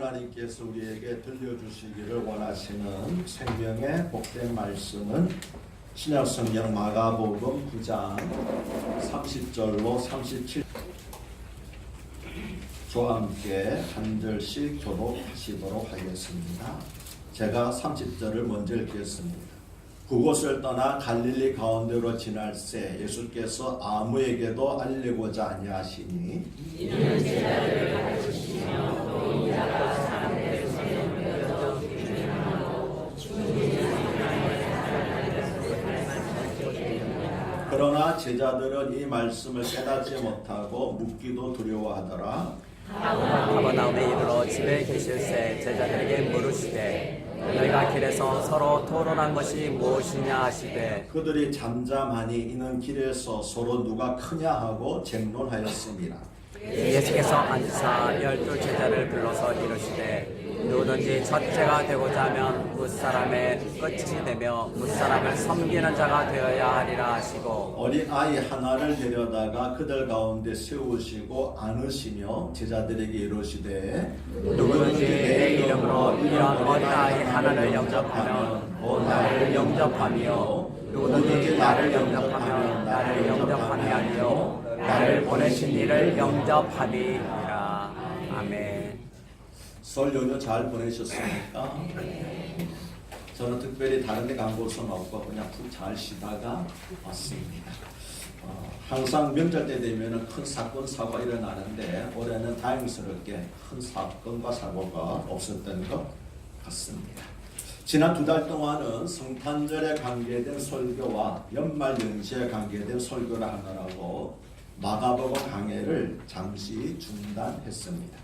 하나님께서 우리에게 들려주시기를 원하시는 생명의 복된 말씀은 신약성경 마가복음 9장 30절로 37 저와 함께 한 절씩 교독하시도록 하겠습니다. 제가 30절을 먼저 읽겠습니다. 그곳을 떠나 갈릴리 가운데로 지날새 예수께서 아무에게도 알리고자 아니하시니 그러나 제자들은 이 말씀을 깨닫지 못하고 묻기도 두려워하더라. 가버나움에 이르러 집에 계실새 제자들에게 물으시되 너희가 길에서 서로 토론한 것이 무엇이냐 하시되 그들이 잠잠하니 이는 길에서 서로 누가 크냐 하고 쟁론하였습니다. 예수께서 앉으사 열두 제자를 불러서 이르시되 누구든지 첫째가 되고자 하면 무사람의 끝이 되며 무사람을 섬기는 자가 되어야 하리라 하시고 어린 아이 하나를 데려다가 그들 가운데 세우시고 안으시며 제자들에게 이르시되 누구든지 내 이름으로 이런 어린 아이 하나를 영접하면 곧 나를 영접하며 누구든지 나를 영접하면 나를 영접함이 아니요 나를 보내신 이를 아멘 설 연휴 잘 보내셨습니까? 저는 특별히 다른 데 간 곳은 없고 그냥 푹 잘 쉬다가 왔습니다. 어, 항상 명절 때 되면 큰 사건 사고가 일어나는데 올해는 다행스럽게 큰 사건과 사고가 없었던 것 같습니다. 지난 두 달 동안은 성탄절에 관계된 설교와 연말 연시에 관계된 설교를 하느라고 마가복음 강해를 잠시 중단했습니다.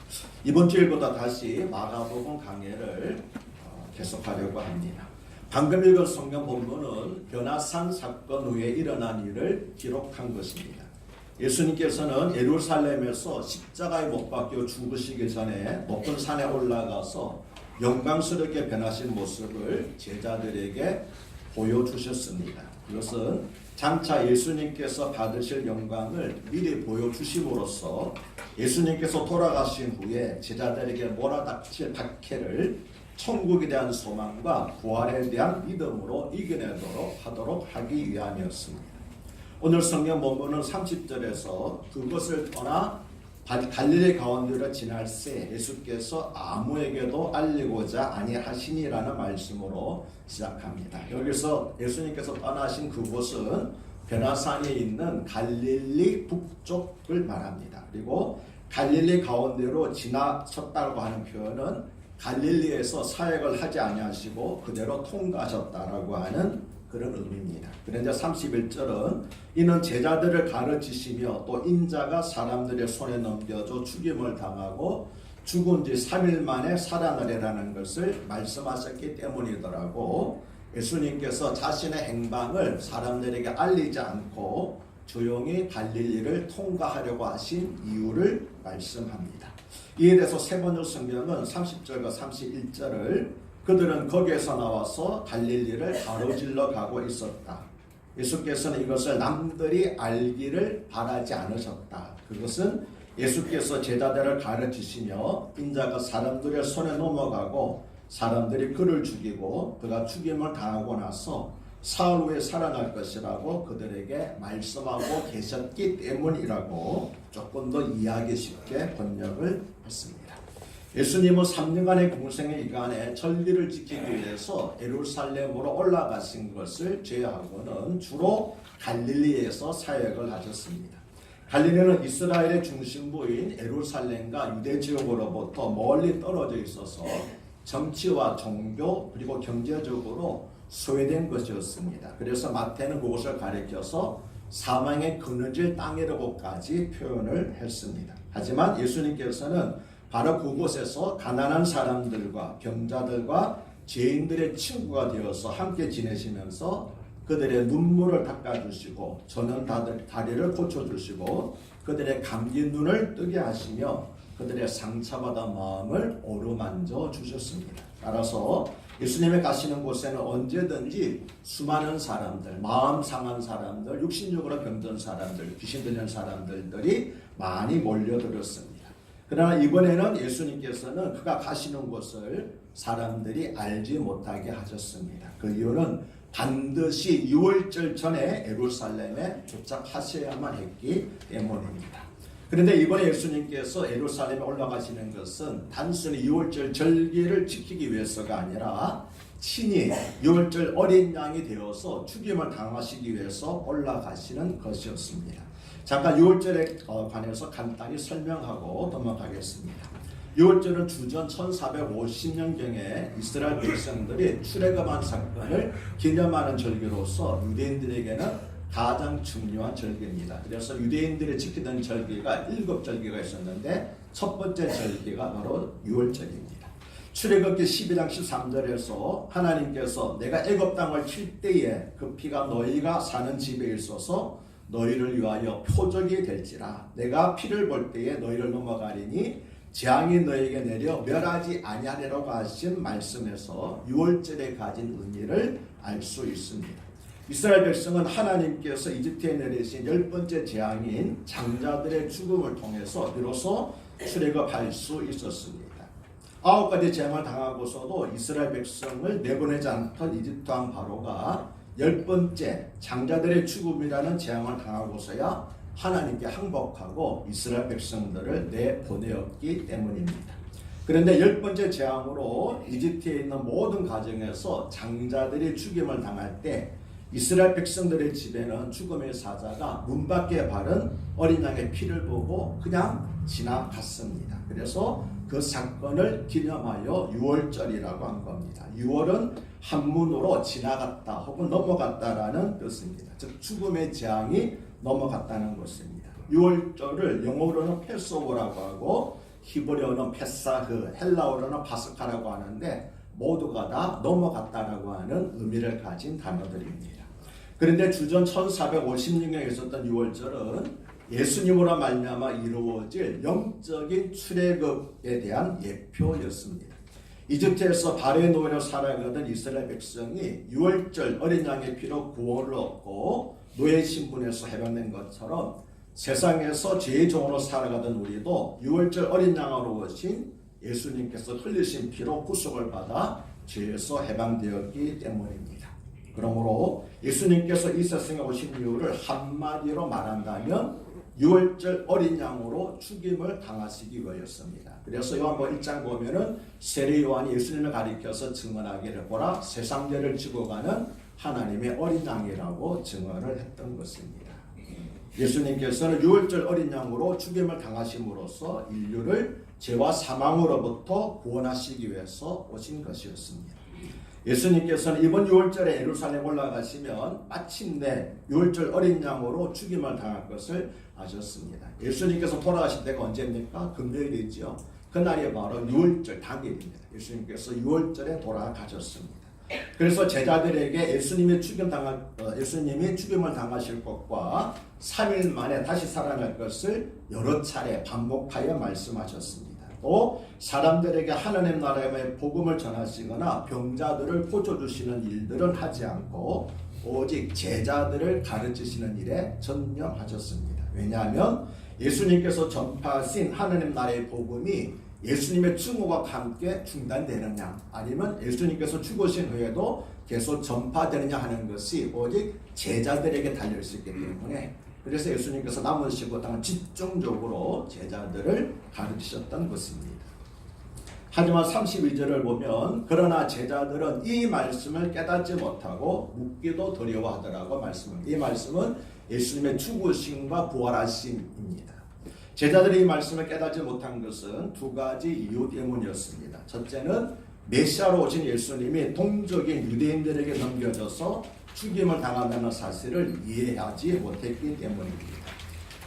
이번 주일보다 다시 마가복음 강해를 어, 계속하려고 합니다. 방금 읽은 성경 본문은 변화산 사건 후에 일어난 일을 기록한 것입니다. 예수님께서는 예루살렘에서 십자가에 못 박혀 죽으시기 전에 높은 산에 올라가서 영광스럽게 변하신 모습을 제자들에게 보여주셨습니다. 그것은 장차 예수님께서 받으실 영광을 미리 보여주심으로써 예수님께서 돌아가신 후에 제자들에게 몰아닥칠 박해를 천국에 대한 소망과 부활에 대한 믿음으로 이겨내도록 하도록 하기 위함이었습니다. 오늘 성경 본문은 30절에서 그것을 떠나 갈- 갈릴리 가운데로 지날 새 예수께서 아무에게도 알리고자 아니하시니라는 말씀으로 시작합니다. 여기서 예수님께서 떠나신 그곳은 베나산에 있는 갈릴리 북쪽을 말합니다. 그리고 갈릴리 가운데로 지나쳤다고 하는 표현은 갈릴리에서 사역을 하지 아니하시고 그대로 통과하셨다라고 하는 그런 의미입니다. 그런데 31절은 이는 제자들을 가르치시며 또 인자가 사람들의 손에 넘겨져 죽임을 당하고 죽은 지 3일 만에 살아나리라는 것을 말씀하셨기 때문이더라고 예수님께서 자신의 행방을 사람들에게 알리지 않고 조용히 갈릴리를 통과하려고 하신 이유를 말씀합니다. 이에 대해서 세 번째 성경은 30절과 31절을 그들은 거기에서 나와서 갈릴리를 가로질러 가고 있었다. 예수께서는 이것을 남들이 알기를 바라지 않으셨다. 그것은 예수께서 제자들을 가르치시며 인자가 사람들의 손에 넘어가고 사람들이 그를 죽이고 그가 죽임을 당하고 나서 사흘 후에 살아날 것이라고 그들에게 말씀하고 계셨기 때문이라고 조금 더 이해하기 쉽게 번역을 했습니다. 예수님은 3년간의 공생의 기간에 전리를 지키기 위해서 예루살렘으로 올라가신 것을 제외하고는 주로 갈릴리에서 사역을 하셨습니다. 갈릴리는 이스라엘의 중심부인 예루살렘과 유대 지역으로부터 멀리 떨어져 있어서 정치와 종교 그리고 경제적으로 소외된 것이었습니다. 그래서 마태는 그것을 가리켜서 사망의 그늘질 땅이라고까지 표현을 했습니다. 하지만 예수님께서는 바로 그곳에서 가난한 사람들과 병자들과 죄인들의 친구가 되어서 함께 지내시면서 그들의 눈물을 닦아주시고 저는 다들 다리를 고쳐주시고 그들의 감긴 눈을 뜨게 하시며 그들의 상처받은 마음을 어루만져 주셨습니다. 따라서 예수님의 가시는 곳에는 언제든지 수많은 사람들, 마음 상한 사람들, 육신적으로 병든 사람들, 귀신 들린 사람들이 많이 몰려들었습니다. 그러나 이번에는 예수님께서는 그가 가시는 곳을 사람들이 알지 못하게 하셨습니다. 그 이유는 반드시 6월절 전에 예루살렘에 도착하셔야만 했기 때문입니다. 그런데 이번에 예수님께서 예루살렘에 올라가시는 것은 단순히 6월절 절기를 지키기 위해서가 아니라 친히 6월절 어린 양이 되어서 죽임을 당하시기 위해서 올라가시는 것이었습니다. 잠깐 6월절에 관해서 간단히 설명하고 넘어가겠습니다. 6월절은 주전 1450년경에 이스라엘 백성들이 출애굽한 사건을 기념하는 절기로서 유대인들에게는 가장 중요한 절기입니다. 그래서 유대인들이 지키던 절기가 일곱 절기가 있었는데 첫 번째 절기가 바로 6월절입니다. 출애굽기 12장 13절에서 하나님께서 내가 애굽 땅을 칠 때에 그 피가 너희가 사는 집에 있어서 너희를 위하여 표적이 될지라 내가 피를 볼 때에 너희를 넘어가리니 재앙이 너희에게 내려 멸하지 아니하리라고 하신 말씀에서 6월절에 가진 의미를 알 수 있습니다. 이스라엘 백성은 하나님께서 이집트에 내리신 열 번째 재앙인 장자들의 죽음을 통해서 비로소 출애굽할 수 있었습니다. 아홉 가지 재앙을 당하고서도 이스라엘 백성을 내보내지 않던 이집트 왕 바로가 열 번째 장자들의 죽음이라는 재앙을 당하고서야 하나님께 항복하고 이스라엘 백성들을 내보내었기 때문입니다. 그런데 열 번째 재앙으로 이집트에 있는 모든 가정에서 장자들이 죽임을 당할 때 이스라엘 백성들의 집에는 죽음의 사자가 문 밖에 바른 어린 양의 피를 보고 그냥 지나갔습니다. 그래서 그 사건을 기념하여 6월절이라고 한 겁니다. 6월은 한문으로 지나갔다 혹은 넘어갔다라는 뜻입니다. 즉 죽음의 재앙이 넘어갔다는 것입니다. 6월절을 영어로는 패스오버라고 하고 히브리어는 페사흐, 헬라어로는 바스카라고 하는데 모두가 다 넘어갔다라고 하는 의미를 가진 단어들입니다. 그런데 주전 1456년에 있었던 6월절은 예수님으로 말미암아 이루어질 영적인 출애굽에 대한 예표였습니다. 이집트에서 발의 노예로 살아가던 이스라엘 백성이 6월절 어린 양의 피로 구원을 얻고 노예 신분에서 해방된 것처럼 세상에서 죄의 종으로 살아가던 우리도 6월절 어린 양으로 오신 예수님께서 흘리신 피로 구속을 받아 죄에서 해방되었기 때문입니다. 그러므로 예수님께서 이 세상에 오신 이유를 한마디로 말한다면 6월절 어린 양으로 죽임을 당하시기 위하였습니다. 그래서 요한복음 1장 보면은 세례 요한이 예수님을 가리켜서 증언하기를 보라 세상 죄를 지고 가는 하나님의 어린 양이라고 증언을 했던 것입니다. 예수님께서는 6월절 어린 양으로 죽임을 당하심으로써 인류를 죄와 사망으로부터 구원하시기 위해서 오신 것이었습니다. 예수님께서는 이번 6월절에 예루살렘 올라가시면 마침내 6월절 어린 양으로 죽임을 당할 것을 아셨습니다. 예수님께서 돌아가신 때가 언제입니까? 금요일이죠. 그날이 바로 6월절 당일입니다. 예수님께서 6월절에 돌아가셨습니다. 그래서 제자들에게 예수님이 죽임 당할 어, 예수님이 죽임을 당하실 것과 3일 만에 다시 살아날 것을 여러 차례 반복하여 말씀하셨습니다. 또 사람들에게 하나님 나라의 복음을 전하시거나 병자들을 고쳐 주시는 일들은 하지 않고 오직 제자들을 가르치시는 일에 전념하셨습니다. 왜냐하면 예수님께서 전파하신 하나님 나라의 복음이 예수님의 추모와 함께 중단되느냐 아니면 예수님께서 죽으신 후에도 계속 전파되느냐 하는 것이 오직 제자들에게 달려 있기 때문에 그래서 예수님께서 남으시고 땅 집중적으로 제자들을 가르치셨던 것입니다. 하지만 32절을 보면 그러나 제자들은 이 말씀을 깨닫지 못하고 묻기도 두려워하더라고 말씀을. 이 말씀은 예수님의 죽으심과 부활하심입니다. 제자들이 이 말씀을 깨닫지 못한 것은 두 가지 이유 때문이었습니다. 첫째는 메시아로 오신 예수님이 동적인 유대인들에게 넘겨져서 죽임을 당한다는 사실을 이해하지 못했기 때문입니다.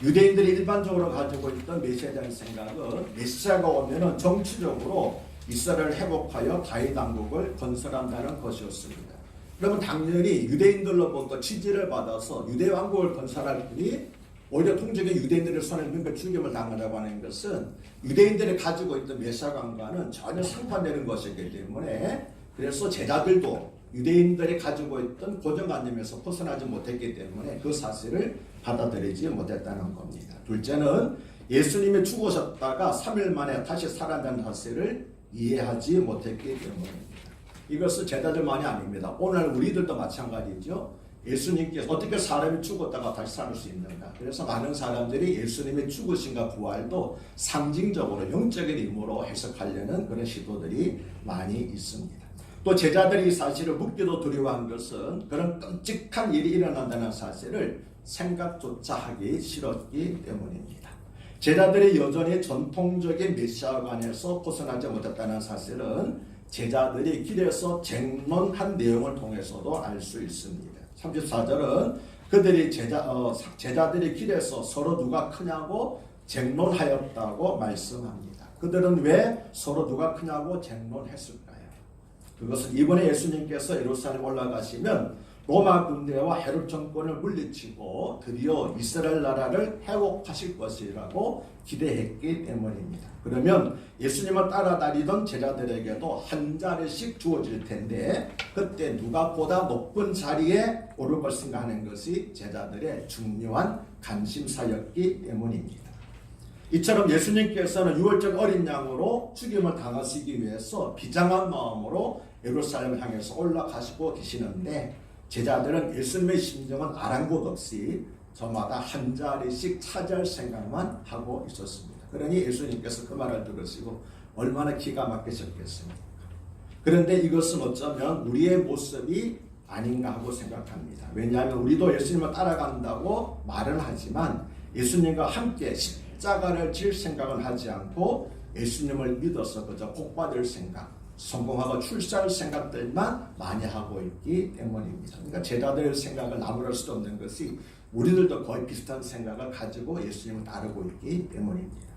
유대인들이 일반적으로 가지고 있던 메시아에 대한 생각은 메시아가 오면은 정치적으로 이스라엘을 회복하여 다윗 왕국을 건설한다는 것이었습니다. 그러면 당연히 유대인들로부터 지지를 받아서 유대 왕국을 건설할 분이 오히려 통적인 유대인들의 손에 있는 죽임을 당하라고 하는 것은 유대인들이 가지고 있던 메시아 관과는 전혀 상반되는 것이기 때문에 그래서 제자들도 유대인들이 가지고 있던 고정관념에서 벗어나지 못했기 때문에 그 사실을 받아들이지 못했다는 겁니다. 둘째는 예수님이 죽으셨다가 3일 만에 다시 살아난 사실을 이해하지 못했기 때문입니다. 이것은 제자들만이 아닙니다. 오늘 우리들도 마찬가지죠. 예수님께서 어떻게 사람이 죽었다가 다시 살수 있는가? 그래서 많은 사람들이 예수님의 죽으신가 부활도 상징적으로 영적인 의미로 해석하려는 그런 시도들이 많이 있습니다. 또 제자들이 이 사실을 묻기도 두려워한 것은 그런 끔찍한 일이 일어난다는 사실을 생각조차 하기 싫었기 때문입니다. 제자들이 여전히 전통적인 메시아관에서 벗어나지 못했다는 사실은 제자들이 길에서 쟁론한 내용을 통해서도 알 수 있습니다. 34절은 그들이 제자, 어, 제자들이 길에서 서로 누가 크냐고 쟁론하였다고 말씀합니다. 그들은 왜 서로 누가 크냐고 쟁론했을까요? 그것은 이번에 예수님께서 예루살렘 올라가시면 로마 군대와 헤롯 정권을 물리치고 드디어 이스라엘 나라를 회복하실 것이라고 기대했기 때문입니다. 그러면 예수님을 따라다니던 제자들에게도 한 자리씩 주어질 텐데 그때 누가 보다 높은 자리에 오를 것인가 하는 것이 제자들의 중요한 관심사였기 때문입니다. 이처럼 예수님께서는 유월절 어린 양으로 죽임을 당하시기 위해서 비장한 마음으로 예루살렘을 향해서 올라가시고 계시는데 제자들은 예수님의 심정은 아랑곳 없이 저마다 한 자리씩 차지할 생각만 하고 있었습니다. 그러니 예수님께서 그 말을 들으시고 얼마나 기가 막히셨겠습니까? 그런데 이것은 어쩌면 우리의 모습이 아닌가 하고 생각합니다. 왜냐하면 우리도 예수님을 따라간다고 말은 하지만 예수님과 함께 십자가를 질 생각을 하지 않고 예수님을 믿어서 그저 복받을 생각, 성공하고 출세할 생각들만 많이 하고 있기 때문입니다. 그러니까 제자들의 생각을 나무랄 수도 없는 것이 우리들도 거의 비슷한 생각을 가지고 예수님을 따르고 있기 때문입니다.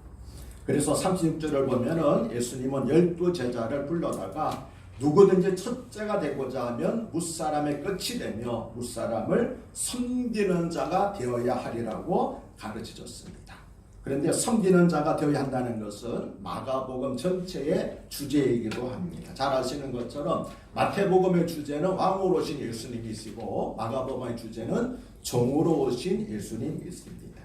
그래서 36절을 보면은 예수님은 열두 제자를 불러다가 누구든지 첫째가 되고자 하면 무사람의 끝이 되며 무사람을 섬기는 자가 되어야 하리라고 가르치셨습니다. 그런데 섬기는 자가 되어야 한다는 것은 마가복음 전체의 주제이기도 합니다. 잘 아시는 것처럼 마태복음의 주제는 왕으로 오신 예수님이시고 마가복음의 주제는 종으로 오신 예수님이십니다.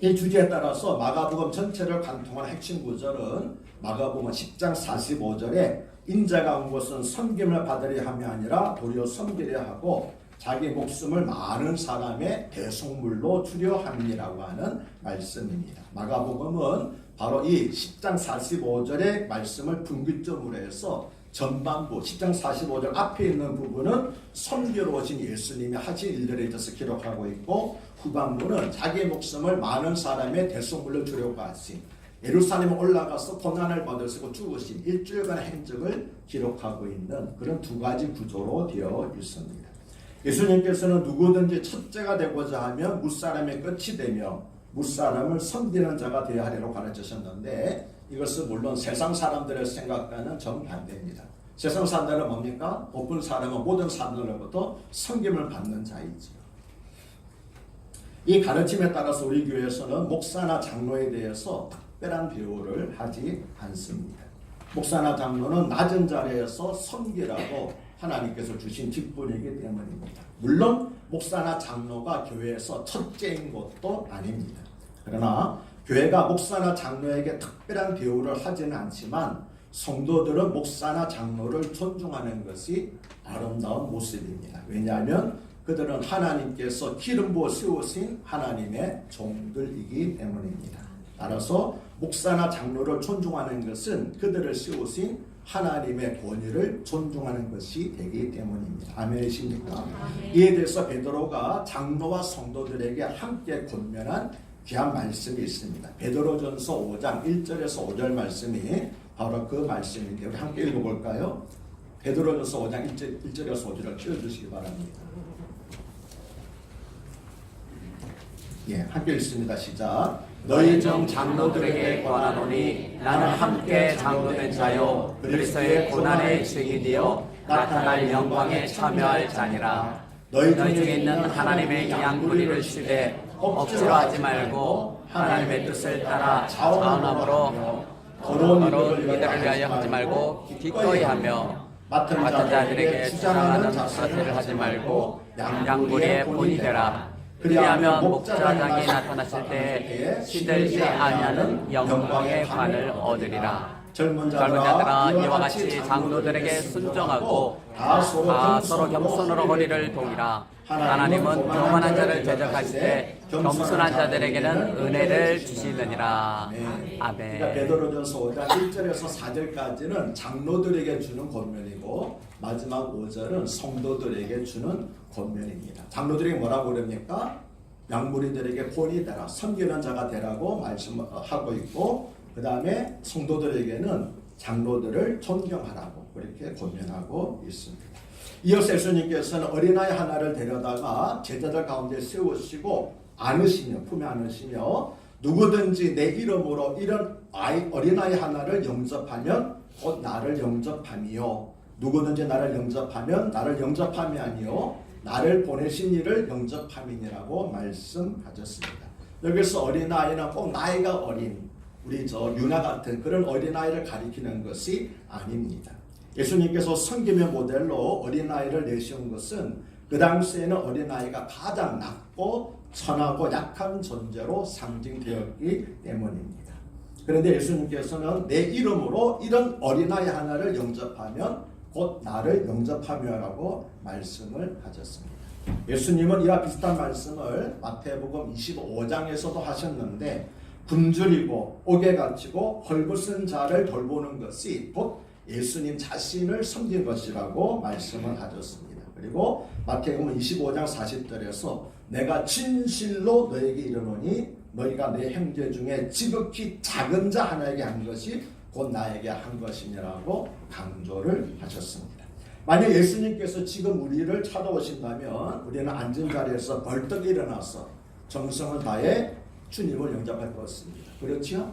이 주제에 따라서 마가복음 전체를 관통한 핵심 구절은 마가복음 10장 45절에 인자가 온 것은 섬김을 받으려 함이 아니라 도리어 섬기려 하고 자기 목숨을 많은 사람의 대속물로 주려 함이라고 하는 말씀입니다. 마가복음은 바로 이 10장 45절의 말씀을 분기점으로 해서 전반부 10장 45절 앞에 있는 부분은 섬기러 오신 예수님이 하신 일들에 있어서 기록하고 있고 후반부는 자기 목숨을 많은 사람의 대속물로 주려고 하신 예루살렘에 올라가서 고난을 받으시고 죽으신 일주일간의 행적을 기록하고 있는 그런 두 가지 구조로 되어 있습니다. 예수님께서는 누구든지 첫째가 되고자 하면 무사람의 끝이 되며 무사람을 섬기는 자가 되어야 하리라고 가르치셨는데 이것은 물론 세상 사람들의 생각과는 정반대입니다. 세상 사람들은 뭡니까? 높은 사람은 모든 사람들로부터 섬김을 받는 자이지요. 이 가르침에 따라서 우리 교회에서는 목사나 장로에 대해서 특별한 배우를 하지 않습니다. 목사나 장로는 낮은 자리에서 섬기라고 하나님께서 주신 직분이기 때문입니다. 물론 목사나 장로가 교회에서 첫째인 것도 아닙니다. 그러나 교회가 목사나 장로에게 특별한 대우를 하지는 않지만 성도들은 목사나 장로를 존중하는 것이 아름다운 모습입니다. 왜냐하면 그들은 하나님께서 기름 부어 세우신 하나님의 종들이기 때문입니다. 따라서 목사나 장로를 존중하는 것은 그들을 세우신 하나님의 권위를 존중하는 것이 되기 때문입니다. 아멘이십니까? 이에 대해서 베드로가 장로와 성도들에게 함께 권면한 귀한 말씀이 있습니다. 베드로전서 5장 1절에서 5절 말씀이 바로 그 말씀인데 우리 함께 읽어볼까요? 베드로전서 5장 1절, 1절에서 5절을 띄워주시기 바랍니다. 예, 함께 읽습니다. 시작. 너희 중 장로들에게 권하노니 나는 함께 장로된 자요. 그리스도의 고난의 증인이요. 나타날 영광에 참여할 자니라. 너희 중에 있는 하나님의 양무리를 쉬되 억지로 하지 말고 하나님의 뜻을 따라 자원함으로 거룩으로 이들을 위하여 하지 말고 기꺼이 하며 맡은 자들에게 주장하는 사태를 하지 말고 양무리의 본이 되라 그리하면 목자장이 나타나실 때 시들지 아니하는 영광의 관을 얻으리라. 젊은 자들아 자들아 이와 같이 장로들에게 순종하고 다 서로 겸손으로 허리를 동이라 하나님은 교만한 자를 대적하실 때 겸손한 자들에게는 은혜를 주시느니라. 그러니까 아멘. 베드로전서 5장 1절에서 4절까지는 장로들에게 주는 권면이고 마지막 5절은 성도들에게 주는 권면입니다. 장로들에게 뭐라고 그럽니까? 양무리들에게 본이 되라, 섬기는 자가 되라고 말씀하고 있고 그 다음에 성도들에게는 장로들을 존경하라고 그렇게 권면하고 있습니다. 이어서 예수님께서는 어린아이 하나를 데려다가 제자들 가운데 세우시고 안으시며 품에 안으시며 누구든지 내 이름으로 이런 아이 어린아이 하나를 영접하면 곧 나를 영접함이요 누구든지 나를 영접하면 나를 영접함이 아니요 나를 보내신 이를 영접함이니라고 말씀하셨습니다. 여기서 어린아이는 꼭 나이가 어린 우리 저 유나 같은 그런 어린아이를 가리키는 것이 아닙니다. 예수님께서 성김의 모델로 어린아이를 내세운 것은 그 당시에는 어린아이가 가장 낮고 천하고 약한 존재로 상징되었기 때문입니다. 그런데 예수님께서는 내 이름으로 이런 어린아이 하나를 영접하면 곧 나를 영접하며라고 말씀을 하셨습니다. 예수님은 이와 비슷한 말씀을 마태복음 25장에서도 하셨는데 굶주리고 옥에 갇히고 헐벗은 자를 돌보는 것이 곧 예수님 자신을 섬긴 것이라고 말씀을 하셨습니다. 그리고 마태복음 25장 40절에서 내가 진실로 너에게 이르노니 너희가 내 형제 중에 지극히 작은 자 하나에게 한 것이 곧 나에게 한 것이니라고 강조를 하셨습니다. 만약 예수님께서 지금 우리를 찾아오신다면 우리는 앉은 자리에서 벌떡 일어나서 정성을 다해 주님을 영접할 것입니다. 그렇죠?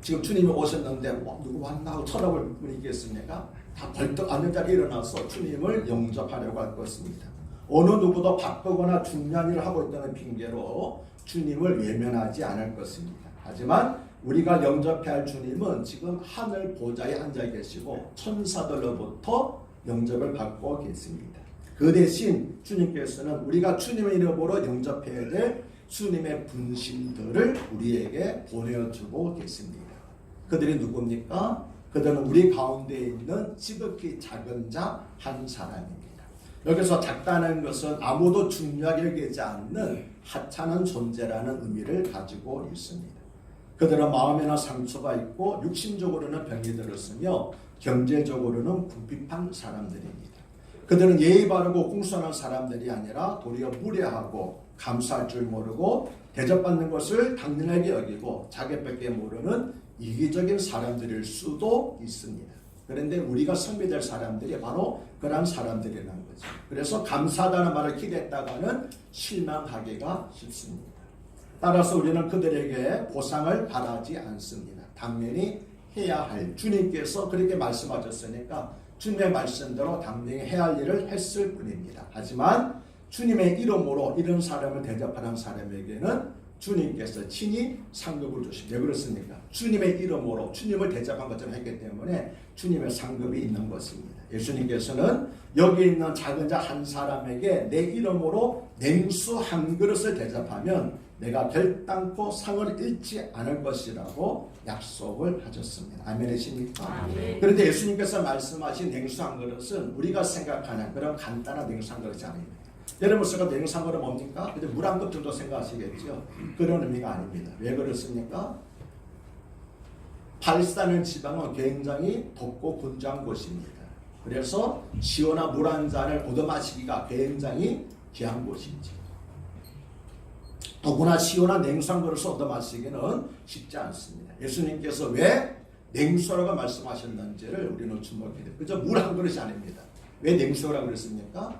지금 주님이 오셨는데 뭐 누구 왔나 하고 쳐다볼 분이 있겠습니까? 다 벌떡 앉은 자리에 일어나서 주님을 영접하려고 할 것입니다. 어느 누구도 바쁘거나 중요한 일을 하고 있다는 핑계로 주님을 외면하지 않을 것입니다. 하지만 우리가 영접해야 할 주님은 지금 하늘 보좌에 앉아 계시고 천사들로부터 영접을 받고 계십니다. 그 대신 주님께서는 우리가 주님의 이름으로 영접해야 될 주님의 분신들을 우리에게 보내주고 계십니다. 그들이 누굽니까? 그들은 우리 가운데 있는 지극히 작은 자 한 사람입니다. 여기서 작다는 것은 아무도 중요하게 여기지 않는 하찮은 존재라는 의미를 가지고 있습니다. 그들은 마음에나 상처가 있고 육신적으로는 병이 들었으며 경제적으로는 궁핍한 사람들입니다. 그들은 예의 바르고 공손한 사람들이 아니라 도리어 무례하고 감사할 줄 모르고 대접받는 것을 당연하게 여기고 자기밖에 모르는 이기적인 사람들일 수도 있습니다. 그런데 우리가 섬기될 사람들이 바로 그러한 사람들이라는 거죠. 그래서 감사하다는 말을 기대했다가는 실망하기가 쉽습니다. 따라서 우리는 그들에게 보상을 바라지 않습니다. 당연히 해야 할 주님께서 그렇게 말씀하셨으니까 주님의 말씀대로 당연히 해야 할 일을 했을 뿐입니다. 하지만 주님의 이름으로 이런 사람을 대접하는 사람에게는 주님께서 친히 상급을 주십니다. 왜 그렇습니까? 주님의 이름으로 주님을 대접한 것처럼 했기 때문에 주님의 상급이 있는 것입니다. 예수님께서는 여기 있는 작은 자 한 사람에게 내 이름으로 냉수 한 그릇을 대접하면 내가 결단코 상을 잃지 않을 것이라고 약속을 하셨습니다. 아멘이십니까? 그런데 예수님께서 말씀하신 냉수 한 그릇은 우리가 생각하는 그런 간단한 냉수 한 그릇이 아닙니다. 여러분 쓰가 냉수 한 그릇 뭡니까? 그냥 물한 컵 정도 생각하시겠죠? 그런 의미가 아닙니다. 왜 그렇습니까? 팔스타는 지방은 굉장히 덥고 건조한 곳입니다. 그래서 시원한 물 한 잔을 얻어 마시기가 굉장히 귀한 곳이죠. 더구나 시원한 그릇을 얻어 마시기는 쉽지 않습니다. 예수님께서 왜 냉수라고 말씀하셨는지를 우리는 주목해야 돼요. 그저 물 한 그릇이 아닙니다. 왜 냉수라고 그랬습니까?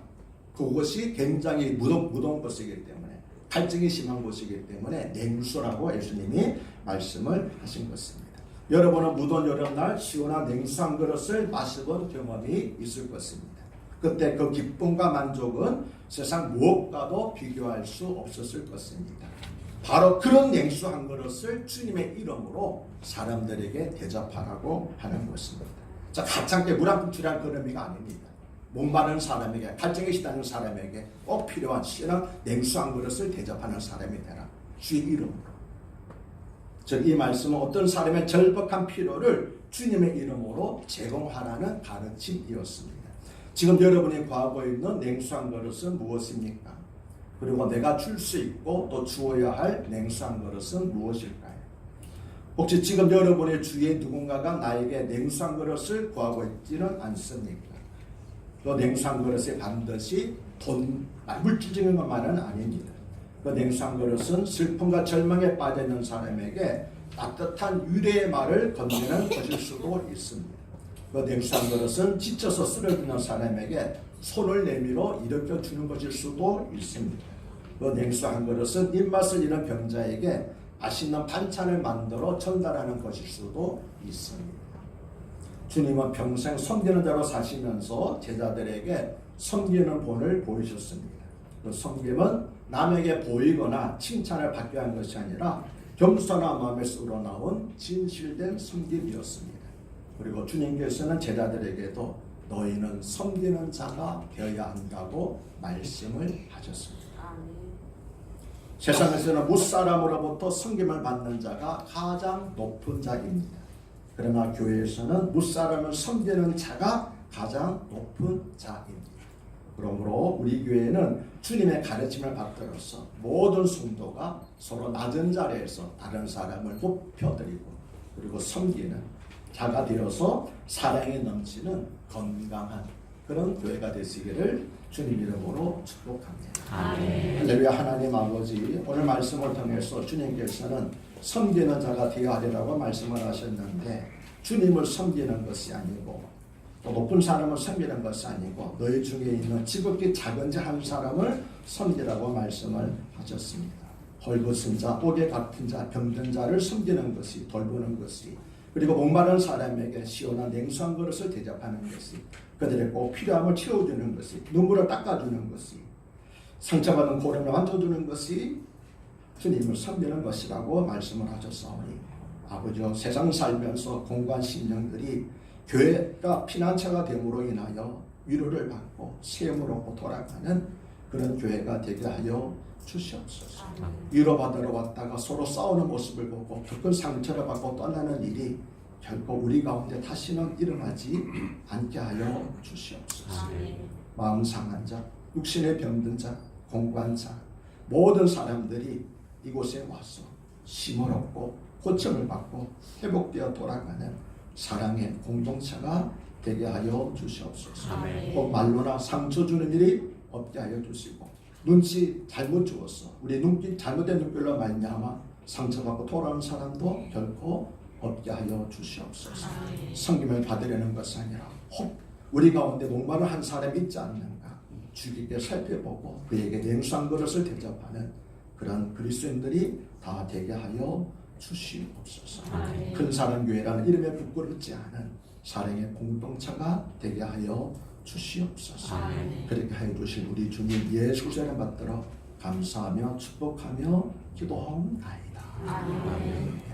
그곳이 굉장히 무덤, 무덤 곳이기 때문에 갈증이 심한 곳이기 때문에 냉수라고 예수님이 말씀을 하신 것입니다. 여러분은 무더운 여름날 시원한 냉수 한 그릇을 마셔본 경험이 있을 것입니다. 그때 그 기쁨과 만족은 세상 무엇과도 비교할 수 없었을 것입니다. 바로 그런 냉수 한 그릇을 주님의 이름으로 사람들에게 대접하라고 하는 것입니다. 자, 가창게 물한 컵 주란 그런 의미가 아닙니다. 목마른 사람에게 갈증에 시다는 사람에게 꼭 필요한 신앙 냉수 한 그릇을 대접하는 사람이 되라 주의 이름으로 즉이 말씀은 어떤 사람의 절박한 필요를 주님의 이름으로 제공하라는 가르침이었습니다. 지금 여러분이 구하고 있는 냉수 한 그릇은 무엇입니까? 그리고 내가 줄 수 있고 또 주어야 할 냉수 한 그릇은 무엇일까요? 혹시 지금 여러분의 주위에 누군가가 나에게 냉수 한 그릇을 구하고 있지는 않습니까? 그 냉수한 그릇이 반드시 돈, 아, 물질적인 것만은 아닙니다. 그 냉수한 그릇은 슬픔과 절망에 빠져 있는 사람에게 따뜻한 유래의 말을 건네는 것일 수도 있습니다. 그 냉수한 그릇은 지쳐서 쓰러지는 사람에게 손을 내밀어 일으켜 주는 것일 수도 있습니다. 그 냉수한 그릇은 입맛을 잃은 병자에게 맛있는 반찬을 만들어 전달하는 것일 수도 있습니다. 주님은 평생 섬기는 자로 사시면서 제자들에게 섬기는 본을 보이셨습니다. 그 섬김은 남에게 보이거나 칭찬을 받기 위한 것이 아니라 겸손한 마음에서 우러나온 진실된 섬김이었습니다. 그리고 주님께서는 제자들에게도 너희는 섬기는 자가 되어야 한다고 말씀을 하셨습니다. 세상에서는 무사람으로부터 섬김을 받는 자가 가장 높은 자입니다. 그러나 교회에서는 무사람을 섬기는 자가 가장 높은 자입니다. 그러므로 우리 교회는 주님의 가르침을 받들어서 모든 성도가 서로 낮은 자리에서 다른 사람을 높여드리고 그리고 섬기는 자가 되어서 사랑이 넘치는 건강한 그런 교회가 되시기를 주님 이름으로 축복합니다. 할렐루야 하나님 아버지 오늘 말씀을 통해서 주님께서는 섬기는 자가 되어야 하리라고 말씀을 하셨는데 주님을 섬기는 것이 아니고 또 높은 사람을 섬기는 것이 아니고 너희 중에 있는 지극히 작은 자 한 사람을 섬기라고 말씀을 하셨습니다. 헐벗은 자, 옥에 같은 자, 병든 자를 섬기는 것이 돌보는 것이 그리고 목마른 사람에게 시원한 냉수한 그릇을 대접하는 것이 그들의 꼭 필요함을 채워주는 것이 눈물을 닦아주는 것이 상처받은 고름을 만져주는 것이 주님을 섬기는 것이라고 말씀을 하셨사오니 아버지여 세상 살면서 공간 심령들이 교회가 피난처가 됨으로 인하여 위로를 받고 세움을 얻고 돌아가는 그런 교회가 되게 하여 주시옵소서. 위로받으러 왔다가 서로 싸우는 모습을 보고 더큰 상처를 받고 떠나는 일이 결코 우리 가운데 다시는 일어나지 않게 하여 주시옵소서. 마음 상한 자, 육신에 병든 자, 공부한 자, 모든 사람들이 이곳에 와서 힘을 얻고 고침을 받고 회복되어 돌아가는 사랑의 공동체가 되게 하여 주시옵소서. 꼭 말로나 상처 주는 일이 없게 하여 주시고 눈치 잘못 주었어. 우리 눈길 잘못된 눈길로 말미암아 상처받고 돌아오는 사람도 결코 없게 하여 주시옵소서. 성김을 받으려는 것이 아니라 혹 우리 가운데 목마른 한 사람이 있지 않는가 주기게 살펴보고 그에게 냉수한 그릇을 대접하는 그런 그리스도인들이 다 되게 하여 주시옵소서. 큰 사랑 교회라는 이름에 부끄럽지 않은 사랑의 공동체가 되게 하여 주시옵소서. 그렇게 하여 주신 우리 주님 예수를 받들어 감사하며 축복하며 기도하옵나이다. 아멘.